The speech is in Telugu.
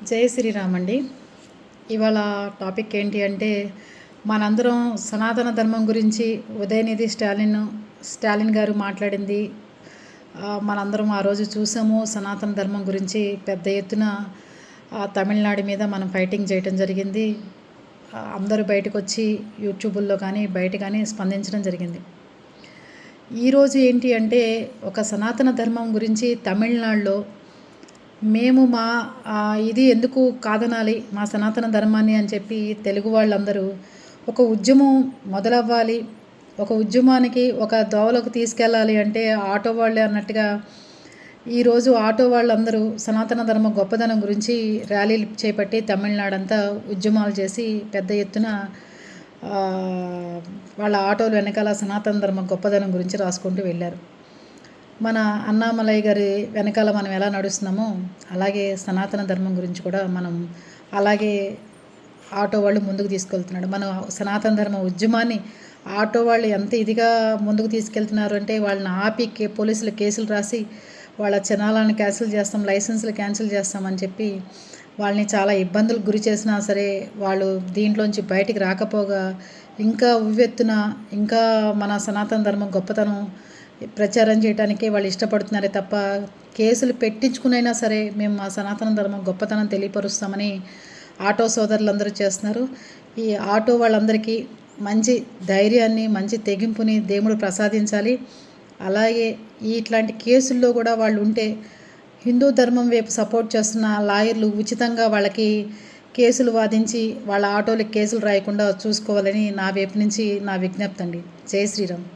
జై శ్రీరామ్ అండి. ఇవాళ టాపిక్ ఏంటి అంటే మనందరం సనాతన ధర్మం గురించి ఉదయనిధి స్టాలిన్ స్టాలిన్ గారు మాట్లాడింది. మనందరం ఆ రోజు చూసాము సనాతన ధర్మం గురించి పెద్ద ఎత్తున తమిళనాడు మీద మనం ఫైటింగ్ చేయటం జరిగింది. అందరూ బయటకు వచ్చి యూట్యూబుల్లో కానీ బయట కానీ స్పందించడం జరిగింది. ఈరోజు ఏంటి అంటే ఒక సనాతన ధర్మం గురించి తమిళనాడులో మేము మా ఇది ఎందుకు కాదనాలి? మా సనాతన ధర్మాన్ని అని చెప్పి తెలుగు వాళ్ళందరూ ఒక ఉద్యమం మొదలవ్వాలి. ఒక ఉద్యమానికి ఒక దోవలోకి తీసుకెళ్ళాలి అంటే ఆటో వాళ్ళే అన్నట్టుగా ఈరోజు ఆటో వాళ్ళందరూ సనాతన ధర్మ గొప్పదనం గురించి ర్యాలీలు చేపట్టి తమిళనాడు అంతా ఉద్యమాలు చేసి పెద్ద ఎత్తున వాళ్ళ ఆటోలు వెనకాల సనాతన ధర్మ గొప్పదనం గురించి రాసుకుంటూ వెళ్ళారు. మన అన్నామలై గారి వెనకాల మనం ఎలా నడుస్తున్నామో అలాగే సనాతన ధర్మం గురించి కూడా మనం అలాగే ఆటో వాళ్ళు ముందుకు తీసుకెళ్తున్నాడు. మనం సనాతన ధర్మ ఉద్యమాన్ని ఆటో వాళ్ళు ఎంత ఇదిగా ముందుకు తీసుకెళ్తున్నారు అంటే వాళ్ళని ఆపి పోలీసులు కేసులు రాసి వాళ్ళ చిన్నాలను క్యాన్సిల్ చేస్తాం లైసెన్సులు క్యాన్సిల్ చేస్తామని చెప్పి వాళ్ళని చాలా ఇబ్బందులకు గురి చేసినా సరే వాళ్ళు దీంట్లోంచి బయటికి రాకపోగా ఇంకా ఉవ్వెత్తున ఇంకా మన సనాతన ధర్మం గొప్పతనం ప్రచారం చేయడానికి వాళ్ళు ఇష్టపడుతున్నారే తప్ప కేసులు పెట్టించుకునైనా సరే మేము మా సనాతన ధర్మం గొప్పతనం తెలియపరుస్తామని ఆటో సోదరులందరూ చేస్తున్నారు. ఈ ఆటో వాళ్ళందరికీ మంచి ధైర్యాన్ని మంచి తెగింపుని దేవుడు ప్రసాదించాలి. అలాగే ఇట్లాంటి కేసుల్లో కూడా వాళ్ళు ఉంటే హిందూ ధర్మం వైపు సపోర్ట్ చేస్తున్న లాయర్లు ఉచితంగా వాళ్ళకి కేసులు వాదించి వాళ్ళ ఆటోలకు కేసులు రాయకుండా చూసుకోవాలని నా వైపు నుంచి నా విజ్ఞప్తి అండి. జై శ్రీరామ్.